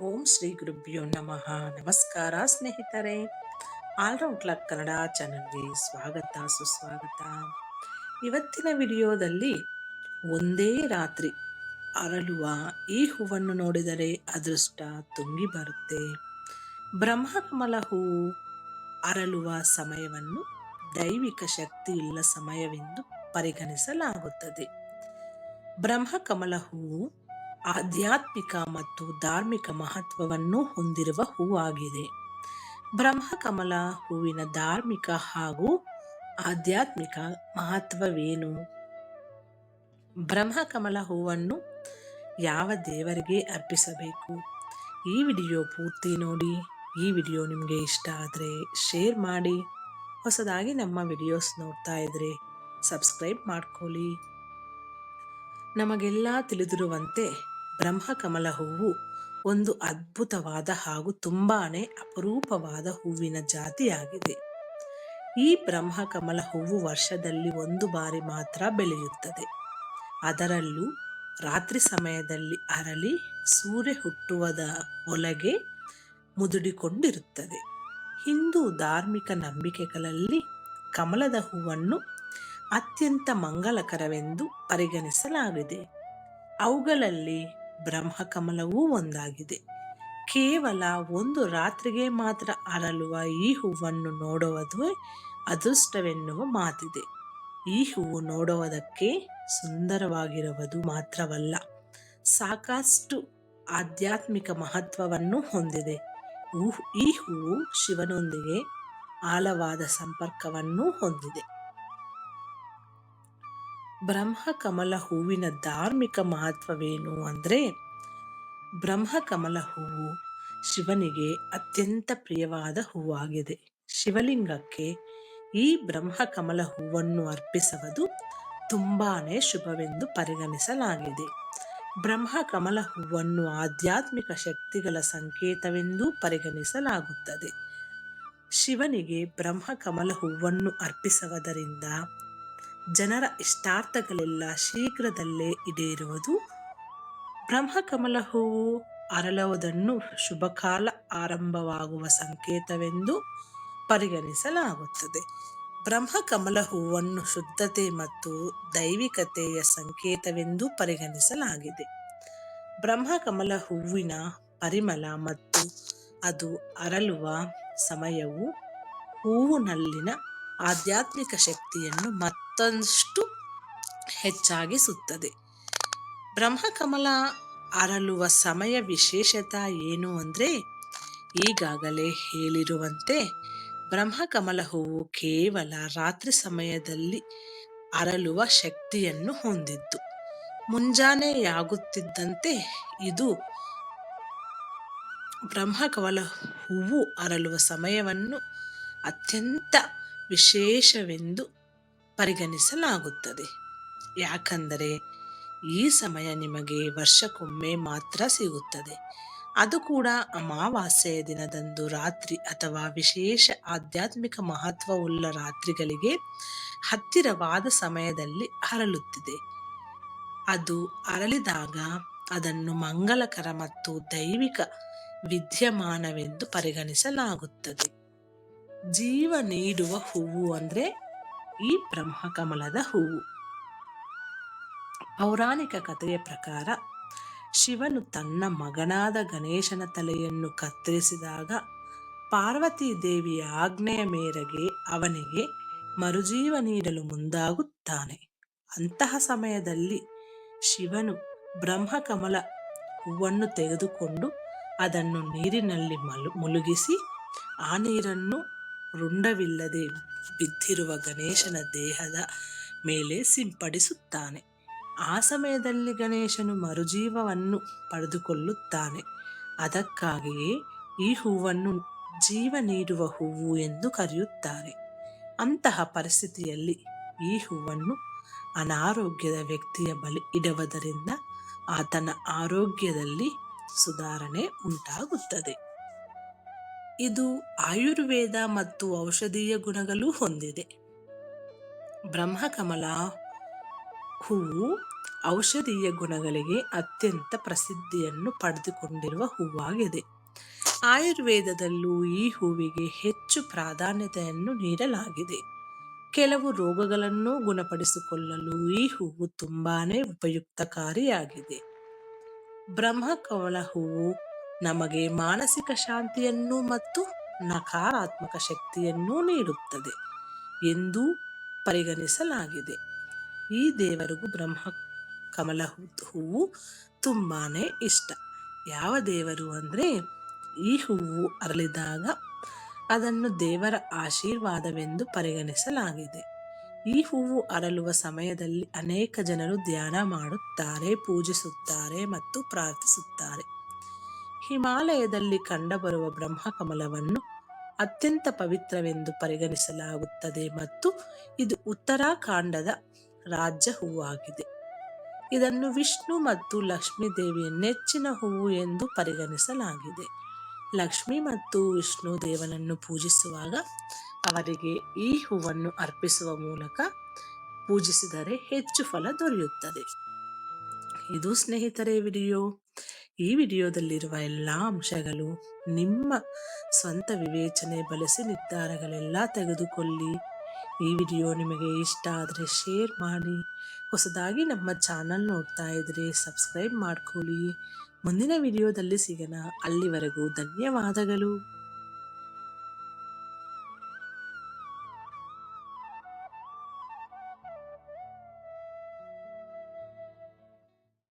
ಓಂ ಶ್ರೀ ಗುರುಭ್ಯೋ ನಮಃ. ನಮಸ್ಕಾರ ಸ್ನೇಹಿತರೆ. ಆಲ್ರೌಂಡ್ ಕ್ಲಬ್ ಕನ್ನಡ ಚಾನಲ್ಗೆ ಸ್ವಾಗತ, ಸುಸ್ವಾಗತ. ಇವತ್ತಿನ ವಿಡಿಯೋದಲ್ಲಿ ಒಂದೇ ರಾತ್ರಿ ಅರಳುವ ಈ ಹೂವನ್ನು ನೋಡಿದರೆ ಅದೃಷ್ಟ ತುಂಬಿ ಬರುತ್ತೆ. ಬ್ರಹ್ಮಕಮಲ ಹೂವು ಅರಳುವ ಸಮಯವನ್ನು ದೈವಿಕ ಶಕ್ತಿ ಇಲ್ಲ ಸಮಯವೆಂದು ಪರಿಗಣಿಸಲಾಗುತ್ತದೆ. ಬ್ರಹ್ಮಕಮಲ ಹೂವು ಆಧ್ಯಾತ್ಮಿಕ ಮತ್ತು ಧಾರ್ಮಿಕ ಮಹತ್ವವನ್ನು ಹೊಂದಿರುವ ಹೂವಾಗಿದೆ. ಬ್ರಹ್ಮಕಮಲ ಹೂವಿನ ಧಾರ್ಮಿಕ ಹಾಗೂ ಆಧ್ಯಾತ್ಮಿಕ ಮಹತ್ವವೇನು? ಬ್ರಹ್ಮಕಮಲ ಹೂವನ್ನು ಯಾವ ದೇವರಿಗೆ ಅರ್ಪಿಸಬೇಕು? ಈ ವಿಡಿಯೋ ಪೂರ್ತಿ ನೋಡಿ. ಈ ವಿಡಿಯೋ ನಿಮಗೆ ಇಷ್ಟ ಆದರೆ ಶೇರ್ ಮಾಡಿ. ಹೊಸದಾಗಿ ನಮ್ಮ ವಿಡಿಯೋಸ್ ನೋಡ್ತಾ ಇದ್ರೆ ಸಬ್ಸ್ಕ್ರೈಬ್ ಮಾಡ್ಕೊಳ್ಳಿ. ನಮಗೆಲ್ಲ ತಿಳಿದಿರುವಂತೆ ಬ್ರಹ್ಮಕಮಲ ಹೂವು ಒಂದು ಅದ್ಭುತವಾದ ಹಾಗೂ ತುಂಬಾನೇ ಅಪರೂಪವಾದ ಹೂವಿನ ಜಾತಿಯಾಗಿದೆ. ಈ ಬ್ರಹ್ಮಕಮಲ ಹೂವು ವರ್ಷದಲ್ಲಿ ಒಂದು ಬಾರಿ ಮಾತ್ರ ಬೆಳೆಯುತ್ತದೆ. ಅದರಲ್ಲೂ ರಾತ್ರಿ ಸಮಯದಲ್ಲಿ ಅರಳಿ ಸೂರ್ಯ ಹುಟ್ಟುವದ ಒಳಗೆ ಮುದುಡಿಕೊಂಡಿರುತ್ತದೆ. ಹಿಂದೂ ಧಾರ್ಮಿಕ ನಂಬಿಕೆಗಳಲ್ಲಿ ಕಮಲದ ಹೂವನ್ನು ಅತ್ಯಂತ ಮಂಗಳಕರವೆಂದು ಪರಿಗಣಿಸಲಾಗಿದೆ. ಅವುಗಳಲ್ಲಿ ಬ್ರಹ್ಮಕಮಲವೂ ಒಂದಾಗಿದೆ. ಕೇವಲ ಒಂದು ರಾತ್ರಿಗೆ ಮಾತ್ರ ಅರಳುವ ಈ ಹೂವನ್ನು ನೋಡುವುದು ಅದೃಷ್ಟವೆನ್ನುವ ಮಾತಿದೆ. ಈ ಹೂವು ನೋಡುವುದಕ್ಕೆ ಸುಂದರವಾಗಿರುವುದು ಮಾತ್ರವಲ್ಲ, ಸಾಕಷ್ಟು ಆಧ್ಯಾತ್ಮಿಕ ಮಹತ್ವವನ್ನು ಹೊಂದಿದೆ. ಈ ಹೂವು ಶಿವನೊಂದಿಗೆ ಆಳವಾದ ಸಂಪರ್ಕವನ್ನು ಹೊಂದಿದೆ. ಬ್ರಹ್ಮಕಮಲ ಹೂವಿನ ಧಾರ್ಮಿಕ ಮಹತ್ವವೇನು ಅಂದರೆ ಬ್ರಹ್ಮಕಮಲ ಹೂವು ಶಿವನಿಗೆ ಅತ್ಯಂತ ಪ್ರಿಯವಾದ ಹೂವಾಗಿದೆ. ಶಿವಲಿಂಗಕ್ಕೆ ಈ ಬ್ರಹ್ಮಕಮಲ ಹೂವನ್ನು ಅರ್ಪಿಸುವುದು ತುಂಬಾ ಶುಭವೆಂದು ಪರಿಗಣಿಸಲಾಗಿದೆ. ಬ್ರಹ್ಮಕಮಲ ಹೂವನ್ನು ಆಧ್ಯಾತ್ಮಿಕ ಶಕ್ತಿಗಳ ಸಂಕೇತವೆಂದೂ ಪರಿಗಣಿಸಲಾಗುತ್ತದೆ. ಶಿವನಿಗೆ ಬ್ರಹ್ಮಕಮಲ ಹೂವನ್ನು ಅರ್ಪಿಸುವುದರಿಂದ ಜನರ ಇಷ್ಟಾರ್ಥಗಳೆಲ್ಲ ಶೀಘ್ರದಲ್ಲೇ ಈಡೇರುವುದು. ಬ್ರಹ್ಮಕಮಲ ಹೂವು ಅರಳುವುದನ್ನು ಶುಭಕಾಲ ಆರಂಭವಾಗುವ ಸಂಕೇತವೆಂದು ಪರಿಗಣಿಸಲಾಗುತ್ತದೆ. ಬ್ರಹ್ಮಕಮಲ ಹೂವನ್ನು ಶುದ್ಧತೆ ಮತ್ತು ದೈವಿಕತೆಯ ಸಂಕೇತವೆಂದು ಪರಿಗಣಿಸಲಾಗಿದೆ. ಬ್ರಹ್ಮಕಮಲ ಹೂವಿನ ಪರಿಮಳ ಮತ್ತು ಅದು ಅರಳುವ ಸಮಯವು ಹೂವಿನಲ್ಲಿನ ಆಧ್ಯಾತ್ಮಿಕ ಶಕ್ತಿಯನ್ನು ಮತ್ತಷ್ಟು ಹೆಚ್ಚಾಗಿಸುತ್ತದೆ ಬ್ರಹ್ಮಕಮಲ ಅರಳುವ ಸಮಯ ವಿಶೇಷತ ಏನು ಅಂದರೆ, ಈಗಾಗಲೇ ಹೇಳಿರುವಂತೆ ಬ್ರಹ್ಮಕಮಲ ಹೂವು ಕೇವಲ ರಾತ್ರಿ ಸಮಯದಲ್ಲಿ ಅರಳುವ ಶಕ್ತಿಯನ್ನು ಹೊಂದಿದ್ದು. ಮುಂಜಾನೆಯಾಗುತ್ತಿದ್ದಂತೆ ಇದು ಬ್ರಹ್ಮಕಮಲ ಹೂವು ಅರಳುವ ಸಮಯವನ್ನು ಅತ್ಯಂತ ವಿಶೇಷವೆಂದು ಪರಿಗಣಿಸಲಾಗುತ್ತದೆ. ಯಾಕಂದರೆ ಈ ಸಮಯ ನಿಮಗೆ ವರ್ಷಕ್ಕೊಮ್ಮೆ ಮಾತ್ರ ಸಿಗುತ್ತದೆ. ಅದು ಕೂಡ ಅಮಾವಾಸ್ಯೆಯ ದಿನದಂದು ರಾತ್ರಿ ಅಥವಾ ವಿಶೇಷ ಆಧ್ಯಾತ್ಮಿಕ ಮಹತ್ವವುಳ್ಳ ರಾತ್ರಿಗಳಿಗೆ ಹತ್ತಿರವಾದ ಸಮಯದಲ್ಲಿ ಅರಳುತ್ತಿದೆ. ಅದು ಅರಳಿದಾಗ ಅದನ್ನು ಮಂಗಳಕರ ಮತ್ತು ದೈವಿಕ ವಿದ್ಯಮಾನವೆಂದು ಪರಿಗಣಿಸಲಾಗುತ್ತದೆ. ಜೀವ ನೀಡುವ ಹೂವು ಅಂದರೆ ಈ ಬ್ರಹ್ಮಕಮಲದ ಹೂವು. ಪೌರಾಣಿಕ ಕಥೆಯ ಪ್ರಕಾರ ಶಿವನು ತನ್ನ ಮಗನಾದ ಗಣೇಶನ ತಲೆಯನ್ನು ಕತ್ತರಿಸಿದಾಗ ಪಾರ್ವತಿ ದೇವಿಯ ಆಜ್ಞೆಯ ಮೇರೆಗೆ ಅವನಿಗೆ ಮರುಜೀವ ನೀಡಲು ಮುಂದಾಗುತ್ತಾನೆ. ಅಂತಹ ಸಮಯದಲ್ಲಿ ಶಿವನು ಬ್ರಹ್ಮಕಮಲ ಹೂವನ್ನು ತೆಗೆದುಕೊಂಡು ಅದನ್ನು ನೀರಿನಲ್ಲಿ ಮಲು, ಮುಳುಗಿಸಿ, ಆ ನೀರನ್ನು ರುಂಡವಿಲ್ಲದೆ ಬಿದ್ದಿರುವ ಗಣೇಶನ ದೇಹದ ಮೇಲೆ ಸಿಂಪಡಿಸುತ್ತಾನೆ. ಆ ಸಮಯದಲ್ಲಿ ಗಣೇಶನು ಮರುಜೀವವನ್ನು ಪಡೆದುಕೊಳ್ಳುತ್ತಾನೆ. ಅದಕ್ಕಾಗಿಯೇ ಈ ಹೂವನ್ನು ಜೀವ ನೀಡುವ ಹೂವು ಎಂದು ಕರೆಯುತ್ತಾರೆ. ಅಂತಹ ಪರಿಸ್ಥಿತಿಯಲ್ಲಿ ಈ ಹೂವನ್ನು ಅನಾರೋಗ್ಯದ ವ್ಯಕ್ತಿಯ ಬಳಿ ಇಡುವುದರಿಂದ ಆತನ ಆರೋಗ್ಯದಲ್ಲಿ ಸುಧಾರಣೆ ಉಂಟಾಗುತ್ತದೆ. ಇದು ಆಯುರ್ವೇದ ಮತ್ತು ಔಷಧೀಯ ಗುಣಗಳು ಹೊಂದಿದೆ. ಬ್ರಹ್ಮಕಮಲ ಹೂವು ಔಷಧೀಯ ಗುಣಗಳಿಗೆ ಅತ್ಯಂತ ಪ್ರಸಿದ್ಧಿಯನ್ನು ಪಡೆದುಕೊಂಡಿರುವ ಹೂವಾಗಿದೆ. ಆಯುರ್ವೇದದಲ್ಲೂ ಈ ಹೂವಿಗೆ ಹೆಚ್ಚು ಪ್ರಾಧಾನ್ಯತೆಯನ್ನು ನೀಡಲಾಗಿದೆ. ಕೆಲವು ರೋಗಗಳನ್ನು ಗುಣಪಡಿಸಿಕೊಳ್ಳಲು ಈ ಹೂವು ತುಂಬಾನೇ ಉಪಯುಕ್ತಕಾರಿಯಾಗಿದೆ. ಬ್ರಹ್ಮಕಮಲ ಹೂವು ನಮಗೆ ಮಾನಸಿಕ ಶಾಂತಿಯನ್ನು ಮತ್ತು ನಕಾರಾತ್ಮಕ ಶಕ್ತಿಯನ್ನು ನೀಡುತ್ತದೆ ಎಂದು ಪರಿಗಣಿಸಲಾಗಿದೆ. ಈ ದೇವರಿಗೂ ಬ್ರಹ್ಮ ಕಮಲ ಹೂವು ತುಂಬಾ ಇಷ್ಟ. ಯಾವ ದೇವರು ಅಂದರೆ ಈ ಹೂವು ಅರಳಿದಾಗ ಅದನ್ನು ದೇವರ ಆಶೀರ್ವಾದವೆಂದು ಪರಿಗಣಿಸಲಾಗಿದೆ. ಈ ಹೂವು ಅರಳುವ ಸಮಯದಲ್ಲಿ ಅನೇಕ ಜನರು ಧ್ಯಾನ ಮಾಡುತ್ತಾರೆ, ಪೂಜಿಸುತ್ತಾರೆ ಮತ್ತು ಪ್ರಾರ್ಥಿಸುತ್ತಾರೆ. ಹಿಮಾಲಯದಲ್ಲಿ ಕಂಡುಬರುವ ಬ್ರಹ್ಮಕಮಲವನ್ನು ಅತ್ಯಂತ ಪವಿತ್ರವೆಂದು ಪರಿಗಣಿಸಲಾಗುತ್ತದೆ ಮತ್ತು ಇದು ಉತ್ತರಾಖಂಡದ ರಾಜ್ಯ ಹೂವಾಗಿದೆ. ಇದನ್ನು ವಿಷ್ಣು ಮತ್ತು ಲಕ್ಷ್ಮೀ ದೇವಿಯ ನೆಚ್ಚಿನ ಹೂವು ಎಂದು ಪರಿಗಣಿಸಲಾಗಿದೆ. ಲಕ್ಷ್ಮಿ ಮತ್ತು ವಿಷ್ಣು ದೇವನನ್ನು ಪೂಜಿಸುವಾಗ ಅವರಿಗೆ ಈ ಹೂವನ್ನು ಅರ್ಪಿಸುವ ಮೂಲಕ ಪೂಜಿಸಿದರೆ ಹೆಚ್ಚು ಫಲ ದೊರೆಯುತ್ತದೆ. ಇದು ಸ್ನೇಹಿತರೇ ವಿಡಿಯೋ. ಈ ವಿಡಿಯೋದಲ್ಲಿರುವ ಎಲ್ಲ ಅಂಶಗಳು ನಿಮ್ಮ ಸ್ವಂತ ವಿವೇಚನೆ ಬಳಸಿ ನಿರ್ಧಾರಗಳೆಲ್ಲ ತೆಗೆದುಕೊಳ್ಳಿ. ಈ ವಿಡಿಯೋ ನಿಮಗೆ ಇಷ್ಟ ಆದರೆ ಶೇರ್ ಮಾಡಿ. ಹೊಸದಾಗಿ ನಮ್ಮ ಚಾನಲ್ ನೋಡ್ತಾ ಇದ್ರೆ ಸಬ್ಸ್ಕ್ರೈಬ್ ಮಾಡ್ಕೊಳ್ಳಿ. ಮುಂದಿನ ವಿಡಿಯೋದಲ್ಲಿ ಸಿಗೋಣ. ಅಲ್ಲಿವರೆಗೂ ಧನ್ಯವಾದಗಳು.